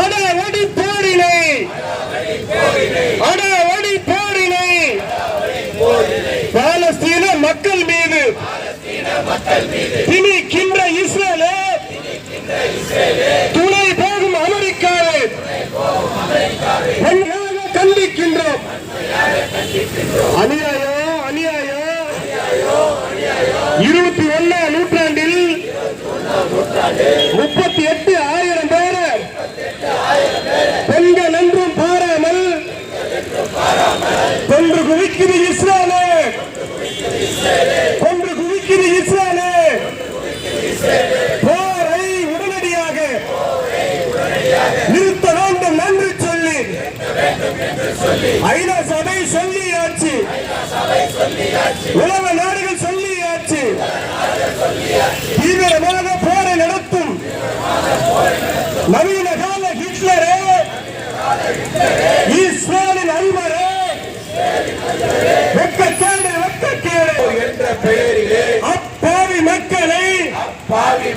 அடாவடி போரினை அடாவடி போரினை பாலஸ்தீன மக்கள் மீது திணிக்கின்ற இஸ்ரேலே துணை போகும் அமெரிக்காவை வன்மையாக கண்டிக்கின்றோம். அநியாயம் அநியாயம் இருபத்தி ஒன்னாம் நூற்றாண்டில் நிறுத்த வேண்டும் என்று சொல்லி ஐநா சபை சொல்லியாச்சு உலக நாடுகள் சொல்லி சொல்லியாச்சு தீவிரமாக போரை நடத்தும் நவீன கால ஹிட்லரே இஸ்ரேலின் அதிபரே வெக்கக்கேடு வெக்கக்கேடு. என்ற பெயரிலே அப்பாவி மக்களை அப்பாவி